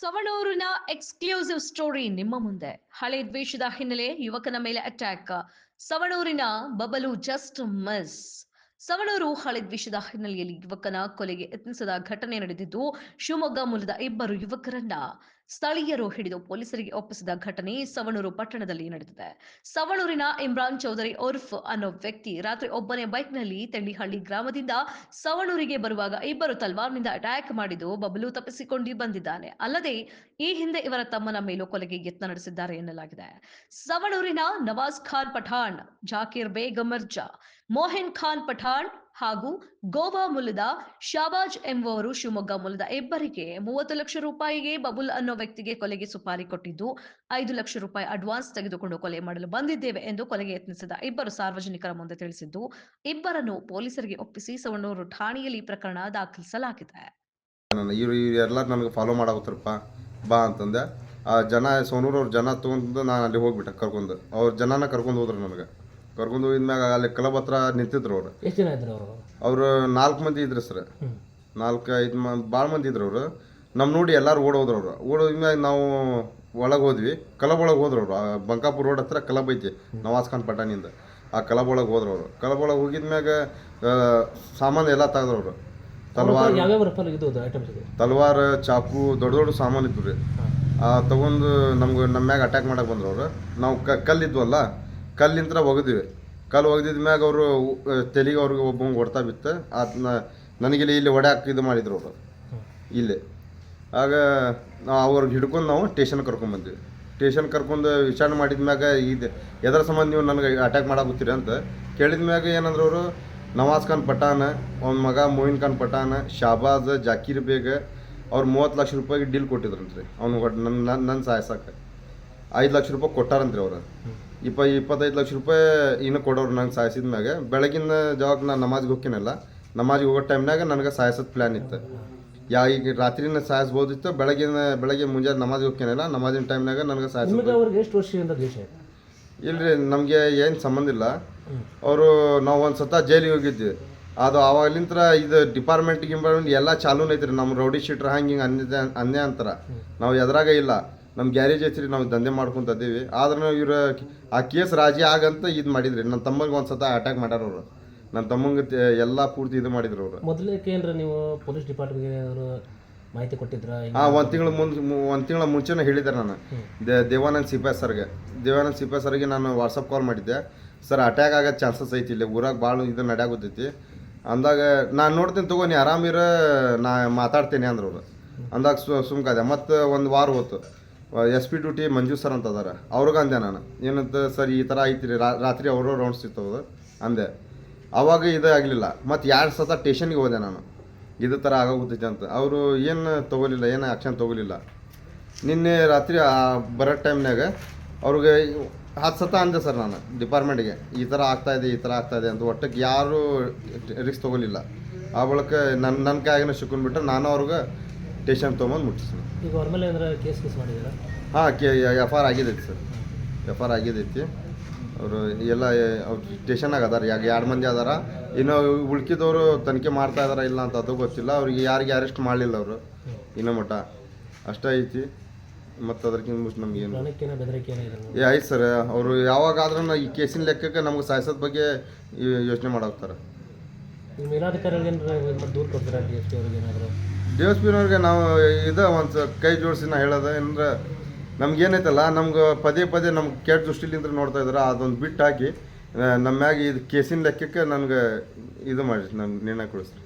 ಸವಣೂರಿನ exclusive story ನಿಮ್ಮ ಮುಂದೆ. ಹಳೆ ದ್ವೇಷದ ಹಿನ್ನೆಲೆ ಯುವಕನ ಮೇಲೆ ಅಟ್ಯಾಕ್ ಸವಣೂರಿನ ಬಬಲು ಜಸ್ಟ್ ಮಿಸ್ ಸವಣೂರು ಹಳೆ ದ್ವೇಷದ ಹಿನ್ನೆಲೆಯಲ್ಲಿ ಯುವಕನ ಕೊಲೆಗೆ ಯತ್ನಿಸಿದ ಘಟನೆ ನಡೆದಿದ್ದು, ಶಿವಮೊಗ್ಗ ಮೂಲದ ಇಬ್ಬರು ಯುವಕರನ್ನ ಸ್ಥಳೀಯರು ಹಿಡಿದು ಪೊಲೀಸರಿಗೆ ಒಪ್ಪಿಸಿದ ಘಟನೆ ಸವಣೂರು ಪಟ್ಟಣದಲ್ಲಿ ನಡೆದಿದೆ. ಸವಣೂರಿನ ಇಮ್ರಾನ್ ಚೌಧರಿ ಉರ್ಫ್ ಅನ್ನೋ ವ್ಯಕ್ತಿ ರಾತ್ರಿ ಒಬ್ಬನೇ ಬೈಕ್ನಲ್ಲಿ ತೆಂಡಿಹಳ್ಳಿ ಗ್ರಾಮದಿಂದ ಸವಣೂರಿಗೆ ಬರುವಾಗ ಇಬ್ಬರು ತಲ್ವಾರ್ನಿಂದ ಅಟ್ಯಾಕ್ ಮಾಡಿದ್ದು ಬಬಲು ತಪ್ಪಿಸಿಕೊಂಡು ಬಂದಿದ್ದಾನೆ. ಅಲ್ಲದೆ ಈ ಹಿಂದೆ ಇವರ ತಮ್ಮನ ಮೇಲೂ ಕೊಲೆಗೆ ಯತ್ನ ನಡೆಸಿದ್ದಾರೆ ಎನ್ನಲಾಗಿದೆ. ಸವಣೂರಿನ ನವಾಜ್ ಖಾನ್ ಪಠಾಣ್, ಜಾಕೀರ್ ಬೇಗಮರ್ಜಾ ಮೋಹನ್ ಖಾನ್ ಪಠಾಣ್ ಹಾಗೂ ಗೋವಾ ಮೂಲದ ಶಾಬಾಜ್ ಎಂಬುವರು ಶಿವಮೊಗ್ಗ ಮೂಲದ ಇಬ್ಬರಿಗೆ ಮೂವತ್ತು ಲಕ್ಷ ರೂಪಾಯಿಗೆ ಬಬುಲ್ ಅನ್ನೋ ವ್ಯಕ್ತಿಗೆ ಕೊಲೆಗೆ ಸುಪಾರಿ ಕೊಟ್ಟಿದ್ದು, ಐದು ಲಕ್ಷ ರೂಪಾಯಿ ಅಡ್ವಾನ್ಸ್ ತೆಗೆದುಕೊಂಡು ಕೊಲೆ ಮಾಡಲು ಬಂದಿದ್ದೇವೆ ಎಂದು ಕೊಲೆಗೆ ಯತ್ನಿಸಿದ ಇಬ್ಬರು ಸಾರ್ವಜನಿಕರ ಮುಂದೆ ತಿಳಿಸಿದ್ದು, ಇಬ್ಬರನ್ನು ಪೊಲೀಸರಿಗೆ ಒಪ್ಪಿಸಿ ಸವಣೂರು ಠಾಣೆಯಲ್ಲಿ ಪ್ರಕರಣ ದಾಖಲಿಸಲಾಗಿದೆ. ಇವರು ಇವರೆಲ್ಲ ಫಾಲೋ ಮಾಡಾಕತ್ತಾರಪ್ಪ, ಬಾ ಅಂತಂದೆ. ಆ ಜನ ಸೋನೂರು ಅವ್ರ ಜನ ತೊಗೊಂಡು ನಾನು ಅಲ್ಲಿ ಹೋಗ್ಬಿಟ್ಟೆ ಕರ್ಕೊಂಡು. ಅವ್ರ ಜನನ ಕರ್ಕೊಂಡು ಹೋದ್ರು ನನಗೆ. ಕರ್ಕೊಂಡು ಹೋಗಿದ್ಮ್ಯಾಗ ಅಲ್ಲಿ ಕ್ಲಬ್ ಹತ್ರ ನಿಂತಿದ್ರು ಅವ್ರು. ಎಷ್ಟು ಜನ ಇದ್ರು ಅವರು? ಅವರು ನಾಲ್ಕು ಮಂದಿ ಇದ್ರು ಸರ್. ನಾಲ್ಕು ಐದು ಮಂದಿ ಭಾಳ ಮಂದಿ ಇದ್ರು ಅವರು. ನಮ್ಮ ನೋಡಿ ಎಲ್ಲರೂ ಓಡೋದ್ರು ಅವರು. ಓಡೋದ್ಮ್ಯಾಗ ನಾವು ಒಳಗೆ ಹೋದ್ವಿ. ಕ್ಲಬ್ ಒಳಗೆ ಹೋದ್ರು ಅವರು. ಬಂಕಾಪುರ ರೋಡ್ ಹತ್ರ ಕ್ಲಬ್ ಐತಿ ನವಾಜ್ ಖಾನ್ ಪಟಾಣಿಯಿಂದ ಆ ಕ್ಲಬ್ ಒಳಗೆ ಹೋದ್ರು ಅವರು. ಕ್ಲಬ್ ಒಳಗೆ ಹೋಗಿದ್ಮ್ಯಾಗ ಮ್ಯಾಗ ಸಾಮಾನು ಎಲ್ಲ ತೆಗೆದ್ರು ಅವರು. ತಲ್ವಾರ್ ತಲ್ವಾರ್ ಚಾಕು ದೊಡ್ಡ ದೊಡ್ಡ ಸಾಮಾನು ಇತ್ತು ರೀ. ಆ ತಗೊಂಡು ನಮ್ಗೆ ನಮ್ಮ ಮ್ಯಾಗ ಅಟ್ಯಾಕ್ ಮಾಡಕ್ಕೆ ಬಂದ್ರು ಅವರು. ನಾವು ಕ ಕಲ್ಲಿದ್ವಲ್ಲ ಕಲ್ಲಿಂತ್ರ ಒಗದ್ವಿ. ಕಲ್ಲು ಒಗೆದಿದ ಮ್ಯಾಗ ಅವರು ತೆಲಿಗೆ ಅವ್ರಿಗೆ ಒಬ್ಬ ಹೊಡ್ತಾ ಬಿತ್ತು. ಅದನ್ನ ನನಗಿಲ್ಲಿ ಇಲ್ಲಿ ಹೊಡ್ಯಾಕ ಇದು ಮಾಡಿದ್ರು ಅವರು. ಇಲ್ಲಿ. ಆಗ ನಾವು ಅವ್ರಿಗೆ ಹಿಡ್ಕೊಂಡು ನಾವು ಸ್ಟೇಷನ್ ಕರ್ಕೊಂಡ್ಬಂದ್ವಿ ಸ್ಟೇಷನ್ ಕರ್ಕೊಂಡು ವಿಚಾರಣೆ ಮಾಡಿದ ಮ್ಯಾಗ ಇದು ಎದರ ಸಂಬಂಧ ನೀವು ನನಗೆ ಅಟ್ಯಾಕ್ ಮಾಡಾಕತ್ತೀರಿ ಅಂತ ಕೇಳಿದ ಮ್ಯಾಗ ಏನಂದ್ರೆ ಅವರು, ನವಾಜ್ ಖಾನ್ ಪಠಾಣ, ಅವ್ನ ಮಗ ಮೊಯಿನ್ ಖಾನ್ ಪಠಾಣ, ಶಾಬಾಜ್, ಜಾಕೀರ್ ಬೇಗ ಅವ್ರು ಮೂವತ್ತು ಲಕ್ಷ ರೂಪಾಯಿಗೆ ಡೀಲ್ ಕೊಟ್ಟಿದ್ರಂತ್ರಿ. ಅವ್ನು ನನ್ನ ನನ್ನ ನನ್ನ ಸಾಯ್ಸಕ್ಕೆ ಐದು ಲಕ್ಷ ರೂಪಾಯಿ ಕೊಟ್ಟಾರಂತ್ರಿ ಅವ್ರು. ಇಪ್ಪ ಇಪ್ಪತ್ತೈದು ಲಕ್ಷ ರೂಪಾಯಿ ಇನ್ನು ಕೊಡೋರು ನಂಗೆ ಸಾಯಿಸಿದ ಮ್ಯಾಗೆ. ಬೆಳಗಿನ ಜಾಗ ನಾನು ನಮಾಜ್ಗೆ ಹೋಗ್ತೀನಲ್ಲ ನಮಾಜ್ಗೆ ಹೋಗೋ ಟೈಮ್ನಾಗ ನನಗೆ ಸಾಯಿಸೋದು ಪ್ಲ್ಯಾನ್ ಇತ್ತು. ಯಾ ಈಗ ರಾತ್ರಿನ ಸಾಯಿಸ್ಬೋದಿತ್ತು ಬೆಳಗಿನ ಬೆಳಗ್ಗೆ ಮುಂಜಾನೆ ನಮಾಜ್ ಹೋಗ್ತೀನಲ್ಲ ನಮಾಜಿನ ಟೈಮ್ನಾಗ ನನಗೆ ಸಾಯಿಸೋದು ಎಷ್ಟು ವರ್ಷದಿಂದ ದ್ವೇಷ ಇದೆ? ಇಲ್ರಿ ನಮಗೆ ಏನು ಸಂಬಂಧ ಇಲ್ಲ. ಅವರು ನಾವು ಒಂದು ಸತ ಜೈಲಿಗೆ ಹೋಗಿದ್ವಿ. ಅದು ಆವಾಗಲಿಂತ ಇದು ಡಿಪಾರ್ಟ್ಮೆಂಟ್ ಗಿಂಪಾರ್ಟ್ಮೆಂಟ್ ಎಲ್ಲ ಚಾಲೂನೈತ್ರಿ ನಮ್ಮ ರೌಡಿ ಶೀಟ್ರ್ ಹಂಗೆ ಹಿಂಗೆ ಅನ್ಯ ಅನ್ಯ ಅಂತಾರೆ. ನಾವು ಎದ್ರಾಗ ಇಲ್ಲ. ನಮ್ಮ ಗ್ಯಾರೇಜ್ ಹೆಸರಿ ನಾವು ದಂಧೆ ಮಾಡ್ಕೊಂತ ಆದ್ರೆ ಆದ್ರೂ ಇವ್ರ ಆ ಕೇಸ್ ರಾಜಿ ಆಗಂತ ಇದು ಮಾಡಿದ್ರಿ. ನನ್ನ ತಮ್ಮಗೆ ಒಂದು ಸತ ಅಟ್ಯಾಕ್ ಮಾಡ್ಯಾರ ಅವರು. ನನ್ನ ತಮ್ಮಂಗೆ ಎಲ್ಲ ಪೂರ್ತಿ ಇದು ಮಾಡಿದ್ರು ಅವರು. ಮೊದಲಕ್ಕೆ ಏನ್ರ ನೀವು ಪೊಲೀಸ್ ಡಿಪಾರ್ಟ್ಮೆಂಟ್ಗೆ ಅವರು ಮಾಹಿತಿ ಕೊಟ್ಟಿದ್ರ? ಹಾಂ ಒಂದು ತಿಂಗಳ ಮುಂಚೆ ಒಂದು ತಿಂಗಳ ಮುಂಚೆನೇ ಹೇಳಿದ್ದೆ ನಾನು. ದೇ ದೇವಾನಂದ್ ಸಿಪಾಯಿ ಸರ್ಗೆ. ದೇವಾನಂದ್ ಸಿಪಾಯಿ ಸರ್ಗೆ ನಾನು ವಾಟ್ಸಪ್ ಕಾಲ್ ಮಾಡಿದ್ದೆ. ಸರ್ ಅಟ್ಯಾಕ್ ಆಗೋ ಚಾನ್ಸಸ್ ಐತಿ ಇಲ್ಲಿ. ಊರಾಗ ಭಾಳ ಇದು ನಡೆಯಾಗುತ್ತೈತಿ. ಅಂದಾಗ ನಾನು ನೋಡ್ತೀನಿ ತಗೋ ನೀ ಆರಾಮಿರ ನಾ ಮಾತಾಡ್ತೀನಿ ಅಂದ್ರು ಅವರು. ಅಂದಾಗ ಸು ಸುಮ್ಕಾದೆ ಮತ್ತು ಒಂದು ವಾರ ಹೋತು. S P duty Manju sir ಅಂತ ಅದಾರ. ಅವ್ರಿಗೆ ಅಂದೆ ನಾನು. ಏನಂತ ಸರ್ ಈ ಥರ ಐತಿ ರೀ ರಾ- ರಾತ್ರಿ ಅವರು ರೌಂಡ್ಸ್ ಇರ್ತವೆ ಅಂದೆ. ಅವಾಗ ಇದು ಆಗಲಿಲ್ಲ. ಮತ್ತು ಎರಡು ಸತ ಟೇಷನ್ಗೆ ಹೋದೆ ನಾನು. ಇದು ಥರ ಆಗೋಗುತ್ತೈತೆ ಅಂತ. ಅವರು ಏನು ತೊಗೊಲಿಲ್ಲ, ಏನು ಆ್ಯಕ್ಷನ್ ತೊಗೊಲಿಲ್ಲ. ನಿನ್ನೆ ರಾತ್ರಿ ಬರೋ ಟೈಮ್ನಾಗ ಅವ್ರಿಗೆ ಹತ್ತು ಸತ ಅಂದೆ ಸರ್ ನಾನು ಡಿಪಾರ್ಟ್ಮೆಂಟ್ಗೆ ಈ ಥರ ಆಗ್ತಾ ಇದೆ, ಈ ಥರ ಆಗ್ತಾ ಇದೆ ಅಂತ ಒಟ್ಟಕ್ಕೆ ಯಾರೂ ರಿಸ್ಕ್ ತೊಗೊಲಿಲ್ಲ. ಆ ಬಳಿಕ ನನ್ನ ನನ್ನ ಕಾಯಿನ ಸಿಕ್ಕೊಂಡ್ಬಿಟ್ರೆ ನಾನು ಅವ್ರಿಗೆ ಟೇಷನ್ ತೊಗೊಂಬಂದು ಮುಟ್ಟಿಸ್ತೀನಿ. ಈಗ ಅವ್ರ ಮೇಲೆ ಏನಾರ ಕೇಸ್ ಕೇಸ್ ಮಾಡಿದ್ದೀರಾ? ಹಾಂ ಕೆ ಎಫ್ ಆರ್ ಆಗಿದೈತಿ ಸರ್. ಎಫ್ ಆರ್ ಆಗಿದೈತಿ. ಅವರು ಎಲ್ಲ ಅವ್ರು ಸ್ಟೇಷನಾಗ ಅದಾರ. ಯಾಕೆ ಎರಡು ಮಂದಿ ಅದಾರ? ಇನ್ನು ಉಳ್ಕಿದವರು ತನಿಖೆ ಮಾಡ್ತಾ ಇದಾರ ಇಲ್ಲ ಅಂತ ಅದು ಗೊತ್ತಿಲ್ಲ. ಅವ್ರಿಗೆ ಯಾರಿಗೆ ಅರೆಸ್ಟ್ ಮಾಡಲಿಲ್ಲ ಅವರು. ಇನ್ನೂ ಮಟ್ಟ ಅಷ್ಟೇ ಐತಿ. ಮತ್ತು ಅದಕ್ಕಿಂತ ಮುಂಚೆ ನಮ್ಗೇನು ಏನು. ಬೆದರಿಕೆ ಏನೋ ಇದೆ ಏ ಆಯ್ತು ಸರ್. ಅವರು ಯಾವಾಗಾದ್ರೂ ಈ ಕೇಸಿನ ಲೆಕ್ಕಕ್ಕೆ ನಮ್ಗೆ ಸಾಯಿಸೋದ್ ಬಗ್ಗೆ ಯೋಚನೆ ಮಾಡೋಗ್ತಾರೆ ದೂರ ಕೊಡ್ತೀರಾ ಡಿ ಎಸ್ ಪಿ ಅವ್ರಿಗೆ ನಾವು ಇದು ಒಂದು ಕೈ ಜೋಡಿಸಿ ನಾ ಹೇಳೋದು, ಏನಂದ್ರೆ ನಮ್ಗೇನೈತಲ್ಲ ನಮ್ಗೆ ಪದೇ ಪದೇ ನಮ್ಗೆ ಕೆಟ್ಟ ದೃಷ್ಟಿಲಿಂದ ನೋಡ್ತಾ ಇದ್ರೆ, ಅದೊಂದು ಬಿಟ್ಟು ಹಾಕಿ ನಮ್ಮ ಮ್ಯಾಗ ಇದು ಕೇಸಿನ ಲೆಕ್ಕಕ್ಕೆ ನನಗೆ ಇದು ಮಾಡಿ ನಮ್ಮ ನಿರ್ಣಯ ಕೊಡಿಸ್ರಿ.